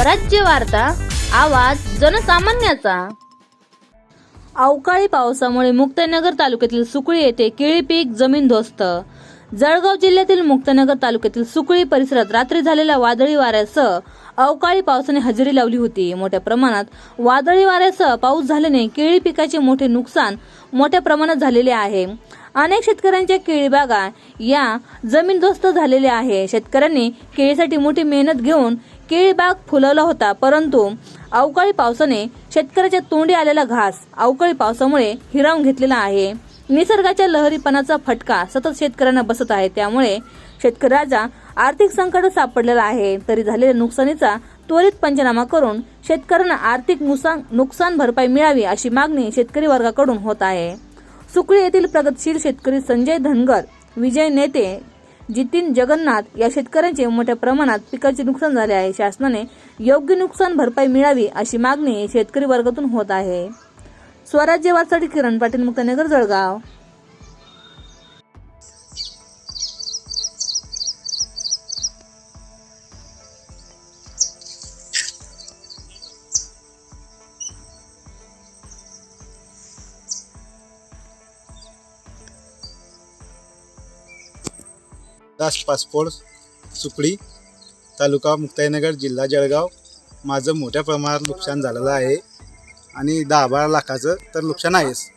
स्वराज्य वार्ता आवाज जनसामान्याचा. अवकाळी पावसामुळे मुक्तनगर तालुक्यातील सुकळी येथे केळी पीक जमीन ध्वस्त. जळगाव जिल्ह्यातील मुक्तनगर तालुक्यातील सुकळी परिसरात रात्री झालेल्या वादळी वाऱ्यासह अवकाळी पावसाने हजेरी लावली होती. मोठ्या प्रमाणात वादळी वाऱ्यासह पाऊस झाल्याने केळी पिकाचे मोठे नुकसान मोठ्या प्रमाणात झालेले आहे. अनेक शेतकऱ्यांच्या केळी बागा या जमीनदोस्त झालेल्या आहे. शेतकऱ्यांनी केळीसाठी मोठी मेहनत घेऊन केळीबाग फुलवला होता परंतु अवकाळी पावसाने शेतकऱ्याच्या तोंडी आलेला घास अवकाळी पावसामुळे हिरावून घेतलेला आहे. निसर्गाच्या लहरीपणाचा फटका सतत शेतकऱ्यांना बसत आहे. त्यामुळे शेतकऱ्याचा आर्थिक संकट सापडलेला आहे. तरी झालेल्या नुकसानीचा त्वरित पंचनामा करून शेतकऱ्यांना आर्थिक नुकसान नुकसान भरपाई मिळावी अशी मागणी शेतकरी वर्गाकडून होत आहे. सुकळी येथील प्रगतशील शेतकरी संजय धनगर विजय नेते जितीन जगन्नाथ या शेतकऱ्यांचे मोठ्या प्रमाणात पिकाचे नुकसान झाले आहे. शासनाने योग्य नुकसान भरपाई मिळावी अशी मागणी शेतकरी वर्गातून होत आहे. स्वराज्य वारसाठी किरण पाटील मुक्तनगर जळगाव. राष्ट्र पासपोर्ट सुकळी तालुका मुक्ताईनगर जिल्हा जळगाव. माझं मोठ्या प्रमाणात नुकसान झालेलं आहे आणि दहा बारा लाखाचं तर नुकसान आहेच.